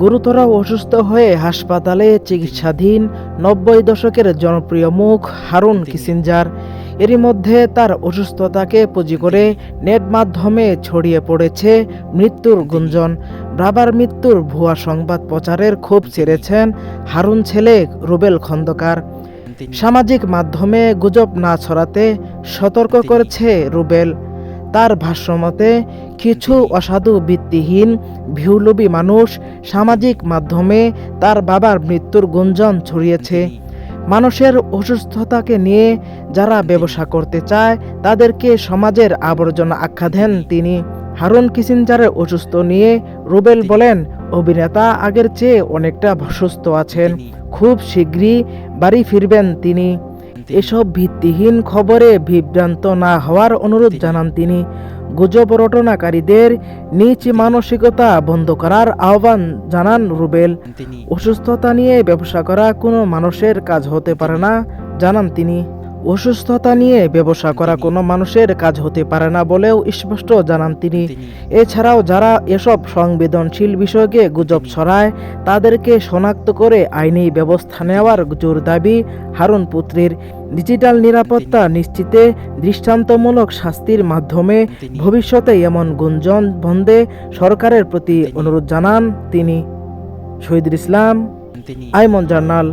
গুরুতর অসুস্থ হয়ে হাসপাতালে চিকিৎসাধীন নব্বই দশকের জনপ্রিয় মুখ হারুন কিসিঞ্জার। এরই মধ্যে তার অসুস্থতাকে পুঁজি করে নেট মাধ্যমে ছড়িয়ে পড়েছে মৃত্যুর গুঞ্জন। বাবার মৃত্যুর ভুয়া সংবাদ প্রচারের ক্ষোভ ছেড়েছেন হারুন ছেলে রুবেল খন্দকার। সামাজিক মাধ্যমে গুজব না ছড়াতে সতর্ক করেছে রুবেল। তার ভাষ্যমতে, কিছু অসাধু ভিত্তিহীন ভিউলুবি মানুষ সামাজিক মাধ্যমে তার বাবার মৃত্যুর গুঞ্জন ছড়িয়েছে। মানুষের অসুস্থতাকে নিয়ে যারা ব্যবসা করতে চায়, তাদেরকে সমাজের আবর্জনা আখ্যা দেন তিনি। হারুন কিসিঞ্জারের অসুস্থ নিয়ে রুবেল বলেন, অভিনেতা আগের চেয়ে অনেকটা সুস্থ আছেন। খুব শীঘ্রই বাড়ি ফিরবেন তিনি। এসব ভিত্তিহীন খবরে বিভ্রান্ত না হওয়ার অনুরোধ জানান তিনি। গুজব রটনাকারীদের নিচ মানসিকতা বন্ধ করার আহ্বান জানান রুবেল। অসুস্থতা নিয়ে ব্যবসা করা কোনো মানুষের কাজ হতে পারে না জানান তিনি। অসুস্থতা নিয়ে ব্যবসা করা কোনো মানুষের কাজ হতে পারে না বলেও স্পষ্ট জানান তিনি। এছাড়াও যারা এসব সংবেদনশীল বিষয়কে গুজব ছড়ায়, তাদেরকে শনাক্ত করে আইনি ব্যবস্থা নেওয়ার জোর দাবি হারুন পুত্রের। ডিজিটাল নিরাপত্তা নিশ্চিতে দৃষ্টান্তমূলক শাস্তির মাধ্যমে ভবিষ্যতে এমন গুঞ্জন বন্ধে সরকারের প্রতি অনুরোধ জানান তিনি। শহীদুল ইসলাম, আইমন জার্নাল।